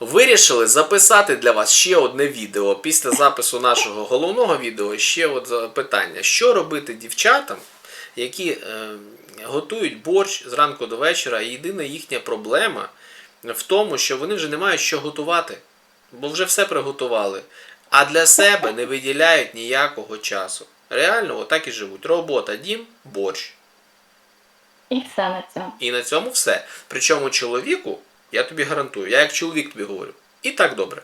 вирішили записати для вас ще одне відео після запису нашого головного відео. Ще от питання: що робити дівчатам, які е, готують борщ зранку до вечора, і єдина їхня проблема в тому, що вони вже не мають що готувати, бо вже все приготували, а для себе не виділяють ніякого часу. Реально, отак і живуть. Робота, дім, борщ. І все на цьому. І на цьому все. Причому чоловіку, я тобі гарантую, я як чоловік тобі говорю, і так добре.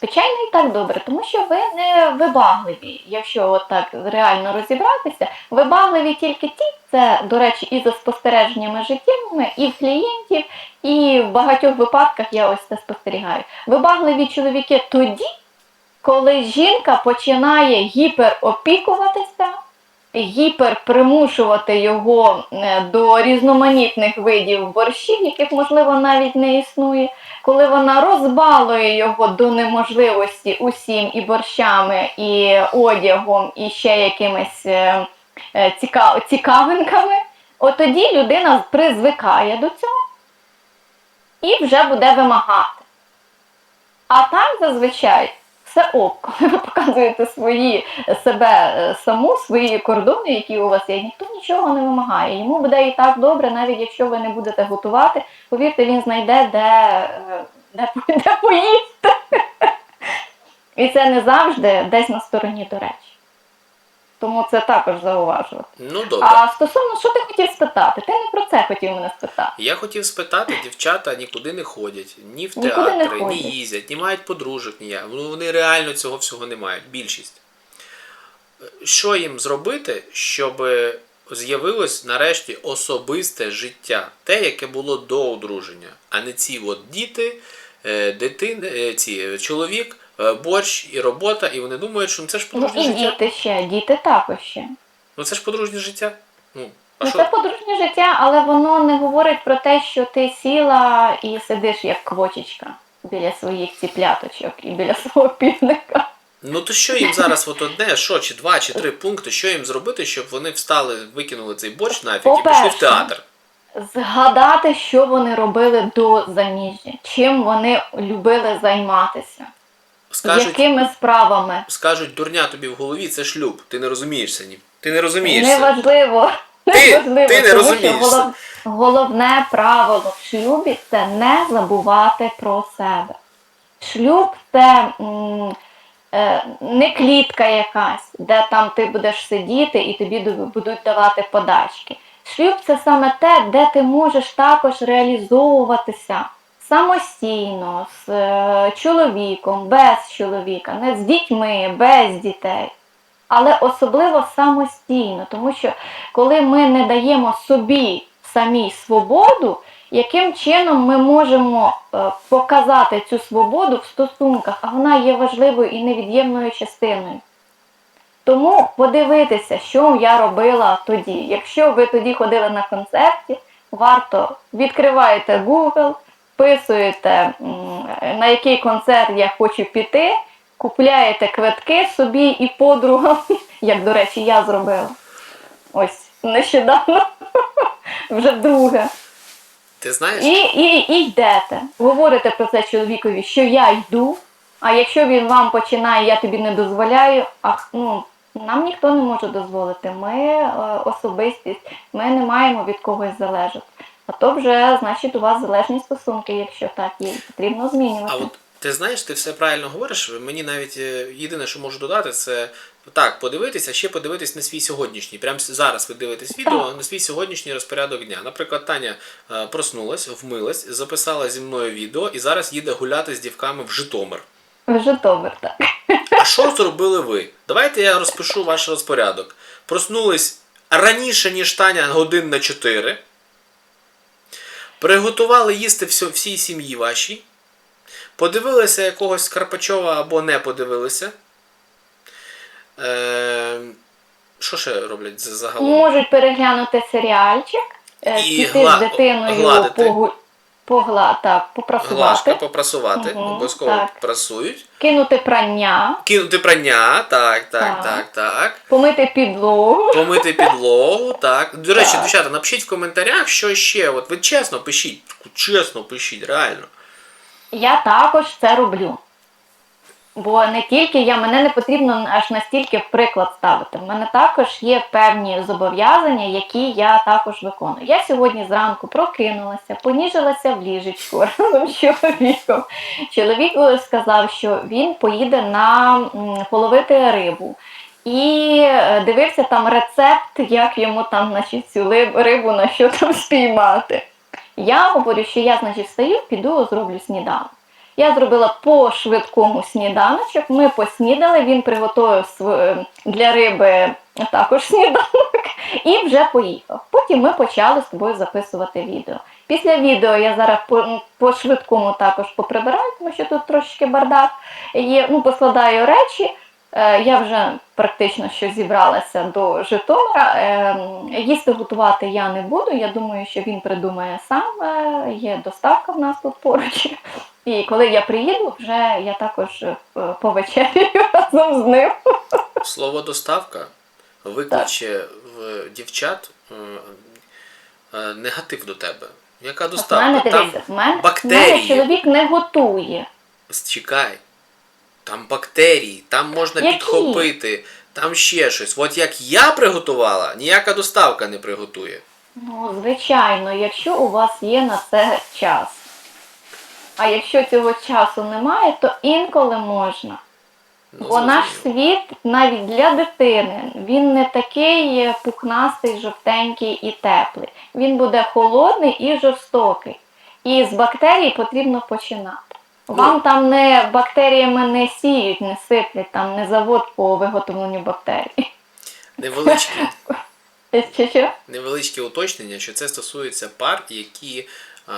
Звичайно, і так добре, тому що ви не вибагливі. Якщо от так реально розібратися, вибагливі тільки ті, це, до речі, і за спостереженнями життєвими, і в клієнтів, і в багатьох випадках я ось це спостерігаю. Вибагливі чоловіки тоді, коли жінка починає гіперопікуватися, гіперпримушувати його е, до різноманітних видів борщів, яких, можливо, навіть не існує, коли вона розбалує його до неможливості усім і борщами, і одягом, і ще якимись е, е, цікавинками, от тоді людина призвикає до цього і вже буде вимагати. А там зазвичай все ок, коли ви показуєте свої себе е, саму, свої кордони, які у вас є, ніхто нічого не вимагає. Йому буде і так добре, навіть якщо ви не будете готувати, повірте, він знайде, де, е, де, де поїсти. І це не завжди десь на стороні до речі. Тому це також зауважувати. Ну добре. А стосовно, що ти хотів спитати? Ти не про це хотів мене спитати. Я хотів спитати, дівчата нікуди не ходять, ні в театри, ні їздять, ні мають подружок, ніяк. Ну вони реально цього всього не мають. Більшість. Що їм зробити, щоб з'явилось нарешті особисте життя, те, яке було до одруження, а не ці от діти, е, дитини, е, ці е, чоловік, е, борщ і робота, і вони думають, що ну, це ж Ну подружнє і життя. діти ще, діти також ще. Ну це ж подружнє життя. Ну, а Ну, що? це подружнє життя, але воно не говорить про те, що ти сіла і сидиш як квочечка біля своїх ціпляточок і біля свого півника. Ну то що їм зараз от одне, що, чи два, чи три пункти, що їм зробити, щоб вони встали, викинули цей борщ нафіг і пішли в театр? Згадати, що вони робили до заміжжя, чим вони любили займатися, Скажуть, якими справами. скажуть, дурня тобі в голові, це шлюб. Ти не розумієшся ні. Ти не розумієшся. Неважливо. Ти- Неважливо, ти не тому що розумієшся. голов- головне правило в шлюбі це не забувати про себе. Шлюб це м, е, не клітка якась, де там ти будеш сидіти і тобі будуть давати подачки. Шлюб це саме те, де ти можеш також реалізовуватися самостійно, з е, чоловіком, без чоловіка, не з дітьми, без дітей. Але особливо самостійно, тому що коли ми не даємо собі самій свободу, яким чином ми можемо е, показати цю свободу в стосунках, а вона є важливою і невід'ємною частиною. Тому подивитися, що я робила тоді. Якщо ви тоді ходили на концерті, варто відкриваєте Google, вписуєте, на який концерт я хочу піти, купляєте квитки собі і подругам, як, до речі, я зробила. Ось нещодавно, вже вдруге. Ти знаєш? І, і, і йдете. Говорите про це чоловікові, що я йду. А якщо він вам починає, я тобі не дозволяю, а ну, нам ніхто не може дозволити. Ми е, особистість, ми не маємо від когось залежати. А то вже, значить, у вас залежні стосунки, якщо так є, і потрібно змінювати. А от ти знаєш, ти все правильно говориш. Мені навіть е, єдине, що можу додати, це так, подивитися, ще подивитись на свій сьогоднішній. Прямо зараз ви дивитесь відео на свій сьогоднішній розпорядок дня. Наприклад, Таня е, проснулась, вмилась, записала зі мною відео і зараз їде гуляти з дівками в Житомир. В Житомир, так. А що зробили ви? Давайте я розпишу ваш розпорядок. Проснулись раніше, ніж Таня, годин на 4. Приготували їсти всій сім'ї вашій. Подивилися якогось Карпачова або не подивилися. Е, що ще роблять за- загалом? Можуть переглянути серіальчик, е, піти з дитиною погу... погла... так, попрасувати, Глажка попрасувати, угу, обов'язково так. прасують. кинути прання, Кинути прання, так, так, Так. так, так. помити підлогу. Помити підлогу, так. До речі, Так. дівчата, напишіть в коментарях, що ще. От ви чесно пишіть, чесно пишіть, реально. Я також це роблю. Бо не тільки я, мене не потрібно аж настільки в приклад ставити. В мене також є певні зобов'язання, які я також виконую. Я сьогодні зранку прокинулася, поніжилася в ліжечку разом з чоловіком. Чоловік е, сказав, що він поїде на половити рибу. І е, дивився там рецепт, як йому там значить, цю рибу на що там спіймати. Я говорю, що я, значить, встаю, піду зроблю сніданок. Я зробила по швидкому сніданочок. Ми поснідали, він приготував св- для риби також сніданок і вже поїхав. Потім ми почали з тобою записувати відео. Після відео я зараз по, по швидкому також поприбираю, тому що тут трошечки бардак є. Ну, поскладаю речі. Е, Я вже практично що зібралася до Житомира. Е, Їсти готувати я не буду. Я думаю, що він придумає сам. Е, Є доставка в нас тут поруч. І коли я приїду, вже я також е, повечерюю разом з ним. Слово доставка викличе в дівчат негатив до тебе. Яка В доставка? мене Там дивися, в мене, в мене чоловік не готує. чекай. Там бактерії, там можна Які? підхопити, там ще щось. От як я приготувала, ніяка доставка не приготує. Ну, звичайно, якщо у вас є на це час. А якщо цього часу немає, то інколи можна. Ну, Бо наш світ навіть для дитини він не такий пухнастий, жовтенький і теплий. Він буде холодний і жорстокий. І з бактерій потрібно починати. Вам там не бактеріями не сіють, не сиплять, там не завод по виготовленню бактерій. Невеличке, Чи що? невеличке уточнення, що це стосується пар, які е,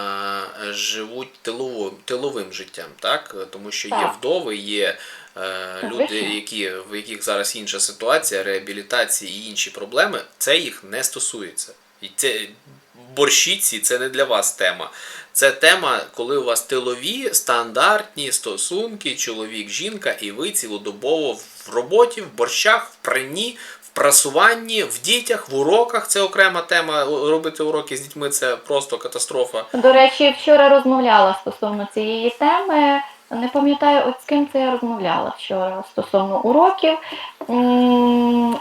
живуть тиловим, тиловим життям, так? Тому що є Так. вдови, є е, люди, які, в яких зараз інша ситуація, реабілітації і інші проблеми, це їх не стосується. І це борщиці це не для вас тема. Це тема, коли у вас тилові стандартні стосунки, чоловік, жінка, і ви цілодобово в роботі, в борщах, в пранні, в прасуванні, в дітях, в уроках. Це окрема тема. Робити уроки з дітьми це просто катастрофа. До речі, вчора розмовляла стосовно цієї теми. Не пам'ятаю, от з ким це я розмовляла вчора стосовно уроків.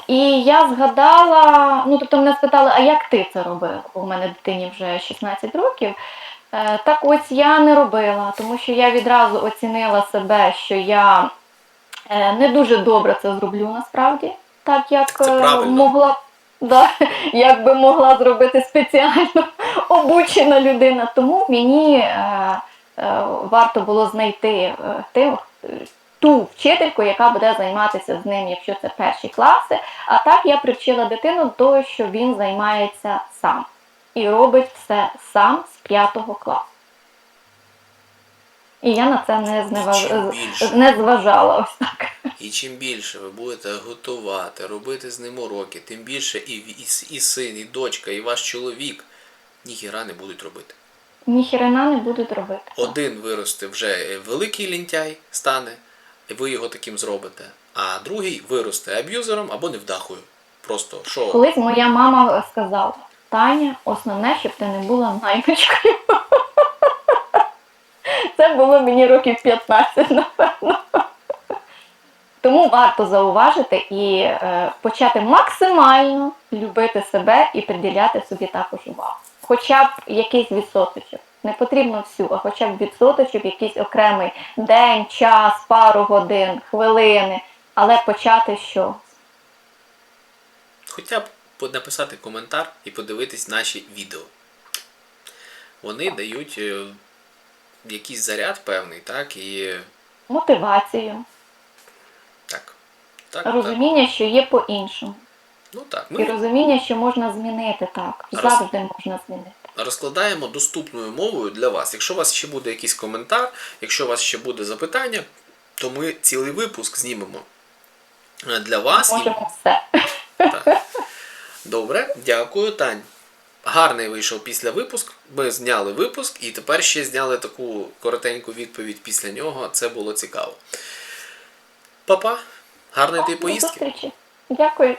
І я згадала, ну тобто мене спитали, а як ти це робила? Бо в мене дитині вже 16 років. Е, Так ось я не робила, тому що я відразу оцінила себе, що я е, не дуже добре це зроблю насправді, так як е, могла. Да, як би могла зробити спеціально обучена людина. Тому мені варто було знайти е, тим, е, ту вчительку, яка буде займатися з ним, якщо це перші класи. А так я привчила дитину до того, що він займається сам і робить все сам з п'ятого класу. І я на це не, зневаж... Не зважала ось так. І чим більше ви будете готувати, робити з ним уроки, тим більше і, і, і син, і дочка, і ваш чоловік ніхіра не будуть робити. Ніхрена не будуть робити. Один виросте вже великий лінтяй стане, і ви його таким зробите, а другий виросте аб'юзером або невдахою. Просто що? Колись моя мама сказала: Таня, основне, щоб ти не була наймичкою. Це було мені років 15, напевно. Тому варто зауважити і е, почати максимально любити себе і приділяти собі також увагу. Хоча б якийсь відсоточок. Не потрібно всю, а хоча б відсоточок, якийсь окремий день, час, пару годин, хвилини. Але почати що? Хоча б написати коментар і подивитись наші відео. Вони дають е, якийсь заряд певний, так, і Мотивацію, так. Так, так. розуміння, що є по-іншому. Ну так. І розуміння, що можна змінити так. Роз- Завжди можна змінити. розкладаємо доступною мовою для вас. Якщо у вас ще буде якийсь коментар, якщо у вас ще буде запитання, то ми цілий випуск знімемо е, для вас. І... Все. Так. Добре, дякую, Тань. Гарний вийшов після випуск. Ми зняли випуск і тепер ще зняли таку коротеньку відповідь після нього. Це було цікаво. Папа, гарної ти поїздки. Дякую.